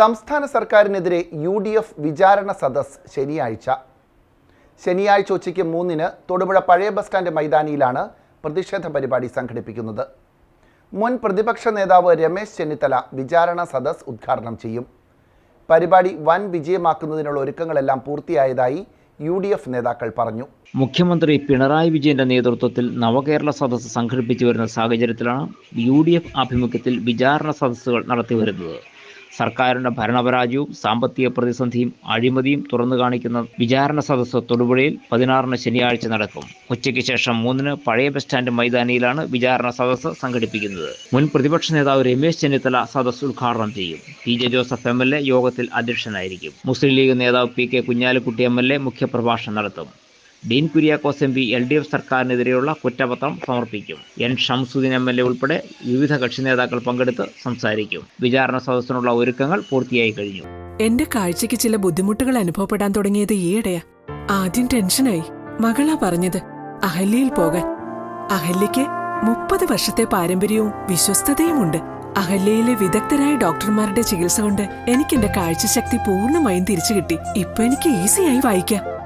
സംസ്ഥാന സർക്കാരിനെതിരെ U D F വിചാരണ സദസ് ശനിയാഴ്ച. ശനിയാഴ്ച ഉച്ചയ്ക്ക് മൂന്നിന് തൊടുപുഴ പഴയ ബസ് സ്റ്റാൻഡ് മൈതാനിയിലാണ് പ്രതിഷേധ പരിപാടി സംഘടിപ്പിക്കുന്നത്. മുൻ പ്രതിപക്ഷ നേതാവ് രമേശ് ചെന്നിത്തല വിചാരണ സദസ് ഉദ്ഘാടനം ചെയ്യും. പരിപാടി വൻ വിജയമാക്കുന്നതിനുള്ള ഒരുക്കങ്ങളെല്ലാം പൂർത്തിയായതായി യു ഡി എഫ് നേതാക്കൾ പറഞ്ഞു. മുഖ്യമന്ത്രി പിണറായി വിജയന്റെ നേതൃത്വത്തിൽ നവകേരള സദസ് സംഘടിപ്പിച്ചു വരുന്ന സാഹചര്യത്തിലാണ് യു ഡി എഫ് ആഭിമുഖ്യത്തിൽ വിചാരണ സദസ്സുകൾ നടത്തിവരുന്നത് സർക്കാരിന്റെ ഭരണപരാജയവും സാമ്പത്തിക പ്രതിസന്ധിയും അഴിമതിയും തുറന്നു കാണിക്കുന്ന വിചാരണ സദസ്സ് തൊടുപുഴയിൽ പതിനാറിന് ശനിയാഴ്ച നടക്കും. ഉച്ചയ്ക്ക് ശേഷം മൂന്നിന് പഴയ ബസ് സ്റ്റാൻഡ് മൈതാനിയിലാണ് വിചാരണ സദസ്സ് സംഘടിപ്പിക്കുന്നത്. മുൻ പ്രതിപക്ഷ നേതാവ് രമേശ് ചെന്നിത്തല സദസ്സ് ഉദ്ഘാടനം ചെയ്യും. P J Joseph M L A യോഗത്തിൽ അധ്യക്ഷനായിരിക്കും. മുസ്ലിം ലീഗ് നേതാവ് P K Kunhalikutty M L A മുഖ്യപ്രഭാഷണം നടത്തും. Dean Kuriakose M P L D F സർക്കാരിനെതിരെയുള്ള കുറ്റപത്രം സമർപ്പിക്കും. N Shamsuddin M L A ഉൾപ്പെടെ വിവിധ കക്ഷി നേതാക്കൾ പങ്കെടുത്ത് സംസാരിക്കും. വിചാരണ സദസ്സിനുള്ള ഒരുക്കങ്ങൾ പൂർത്തിയായി കഴിഞ്ഞു. എന്റെ കാഴ്ചയ്ക്ക് ചില ബുദ്ധിമുട്ടുകൾ അനുഭവപ്പെടാൻ തുടങ്ങിയത് ഈയിടെയാ. ആദ്യം ടെൻഷനായി. മകളാ പറഞ്ഞത് അഹല്യയിൽ പോകാൻ. അഹല്യയ്ക്ക് മുപ്പത് വർഷത്തെ പാരമ്പര്യവും വിശ്വസ്തതയുമുണ്ട്. അഹല്യയിലെ വിദഗ്ധരായ ഡോക്ടർമാരുടെ ചികിത്സ കൊണ്ട് എനിക്ക് എന്റെ കാഴ്ചശക്തി പൂർണമായും തിരിച്ചു കിട്ടി ഇപ്പൊ എനിക്ക് ഈസിയായി വായിക്കാം.